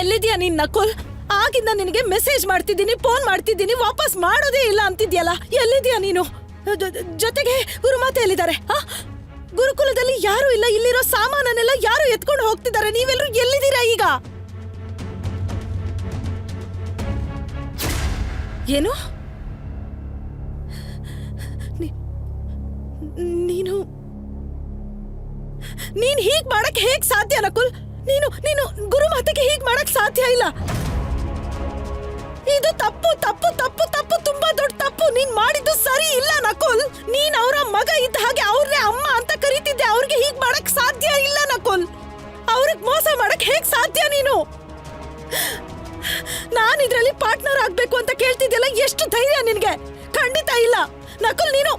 ಎಲ್ಲಿದ್ಯಾ ನೀನ್ ನಕುಲ್? ಆಗಿಂದ ನಿನಗೆ ಮೆಸೇಜ್ ಮಾಡ್ತಿದ್ದೀನಿ ಫೋನ್ ಮಾಡ್ತಿದ್ದೀನಿ, ವಾಪಸ್ ಮಾಡೋದೇ ಇಲ್ಲ ಅಂತಿದ್ಯಲ್ಲ? ಎಲ್ಲಿದ್ಯಾ ನೀನು? ಜೊತೆಗೆ ಗುರುಮಾತೆ ಎಲ್ಲಿದ್ದಾರೆ? ಗುರುಕುಲದಲ್ಲಿ ಯಾರು ಇಲ್ಲ, ಇಲ್ಲಿರೋ ಸಾಮಾನನ್ನೆಲ್ಲ ಯಾರು ಎತ್ಕೊಂಡು ಹೋಗ್ತಿದ್ದಾರೆ? ನೀವೆಲ್ಲರೂ ಎಲ್ಲಿದ್ದೀರಾ ಈಗ? ಏನು? ನೀನು? ನೀನ್ ಹೀಗ್ ಮಾಡಕ್ ಹೇಗ್ ಸಾಧ್ಯ ನಕುಲ್? ನೀನು ನೀನು ಗುರುಮಾತೆಗೆ ಹೀಗ್ ಮಾಡಕ್ ಸಾಧ್ಯ ಇಲ್ಲ. ಇದು ತಪ್ಪು ತಪ್ಪು ತಪ್ಪು ತಪ್ಪು, ತುಂಬಾ ದೊಡ್ಡ ತಪ್ಪು. ನೀನ್ ಮಾಡಿದ್ದು ಸರಿ ಇಲ್ಲ, ನಕುಲ್. ನೀನ್ ಅವರ ಮಗ ಇದ್ದ ಹಾಗೆ ಅವ್ರನ್ನೇ ಅಮ್ಮ ಅಂತ ಕರೀತಿದ್ದೆ. ಅವ್ರಿಗೆ ಹೀಗ್ ಮಾಡಕ್ ಸಾಧ್ಯ ಇಲ್ಲ, ನಕುಲ್. ಅವ್ರಿಗೆ ಮೋಸ ಮಾಡಕ್ ಹೇಗ್ ಸಾಧ್ಯ ನೀನು? ನಾನ್ ಇದ್ರಲ್ಲಿ ಪಾರ್ಟ್ನರ್ ಆಗ್ಬೇಕು ಅಂತ ಕೇಳ್ತಿದ್ದೆಲ್ಲ ಎಷ್ಟು ಧೈರ್ಯ ನಿನ್ಗೆ? ಖಂಡಿತ ಇಲ್ಲ. ನಕುಲ್, ನೀನು